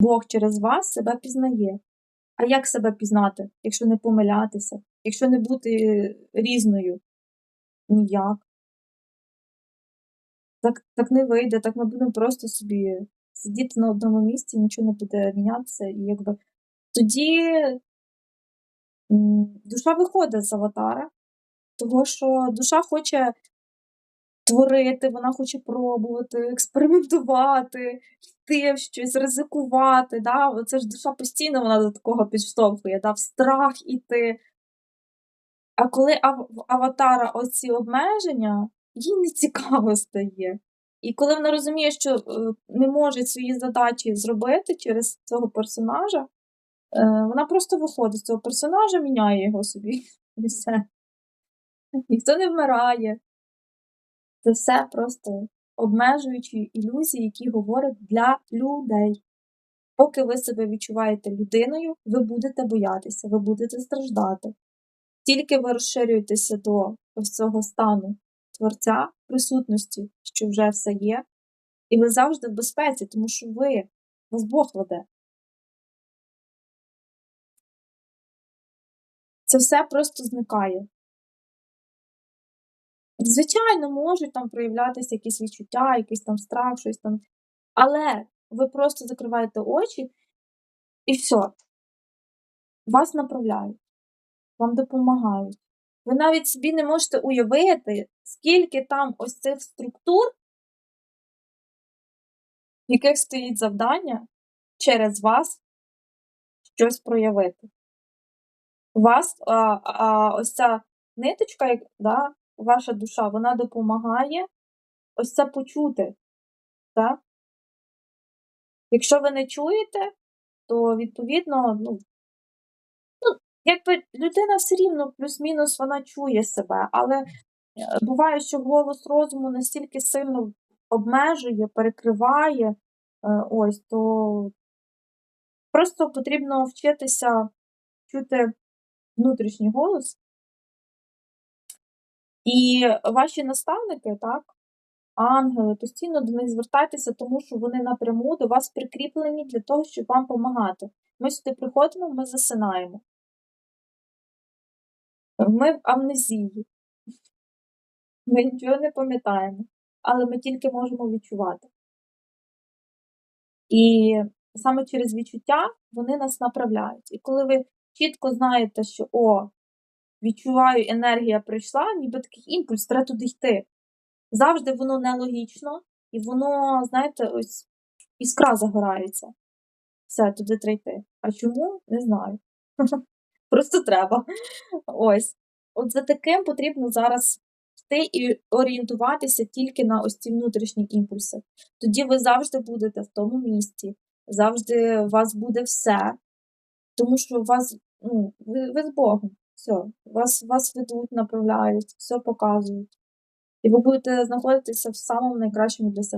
Бог через вас себе пізнає. А як себе пізнати, якщо не помилятися, якщо не бути різною? Ніяк. Так, так не вийде, так ми будемо просто собі сидіти на одному місці, нічого не буде мінятися, і якби тоді душа виходить з аватара, того що душа хоче творити, вона хоче пробувати, експериментувати, йти в щось, ризикувати. Да? Оце ж душа постійно вона до такого підштовхує, да? в страх іти. А коли в аватара оці обмеження, їй не цікаво стає. І коли вона розуміє, що е, не може свої задачі зробити через цього персонажа, е, вона просто виходить з цього персонажа, міняє його собі, і все. Ніхто не вмирає. Це все просто обмежуючі ілюзії, які говорять для людей. Поки ви себе відчуваєте людиною, ви будете боятися, ви будете страждати. Тільки ви розширюєтеся до ось цього стану творця, присутності, що вже все є, і ви завжди в безпеці, тому що ви, вас Бог веде. Це все просто зникає. Звичайно, можуть там проявлятися якісь відчуття, якийсь там страх, щось там. Але ви просто закриваєте очі і все. Вас направляють, вам допомагають. Ви навіть собі не можете уявити, скільки там ось цих структур, в яких стоїть завдання через вас щось проявити. У Вас а, а, ось ця ниточка, як- да, ваша душа, вона допомагає ось це почути. Так? Якщо ви не чуєте, то відповідно, ну, ну, якби людина все рівно плюс-мінус вона чує себе, але е, буває, що голос розуму настільки сильно обмежує, перекриває, е, ось, то просто потрібно вчитися чути внутрішній голос. І ваші наставники, так, ангели, постійно до них звертайтеся, тому що вони напряму до вас прикріплені для того, щоб вам допомагати. Ми сюди приходимо, ми засинаємо. Ми в амнезії. Ми нічого не пам'ятаємо, але ми тільки можемо відчувати. І саме через відчуття вони нас направляють. І коли ви чітко знаєте, що о, відчуваю, енергія прийшла, ніби такий імпульс, треба туди йти. Завжди воно нелогічно, і воно, знаєте, ось іскра загорається. Все, туди треба йти. А чому? Не знаю. Просто треба. Ось. От за таким потрібно зараз йти і орієнтуватися тільки на ось ці внутрішні імпульси. Тоді ви завжди будете в тому місці, завжди у вас буде все, тому що у вас, ну, ви, ви з Богом. Все, вас, вас ведуть, направляють, все показують. І ви будете знаходитися в самому найкращому для себе.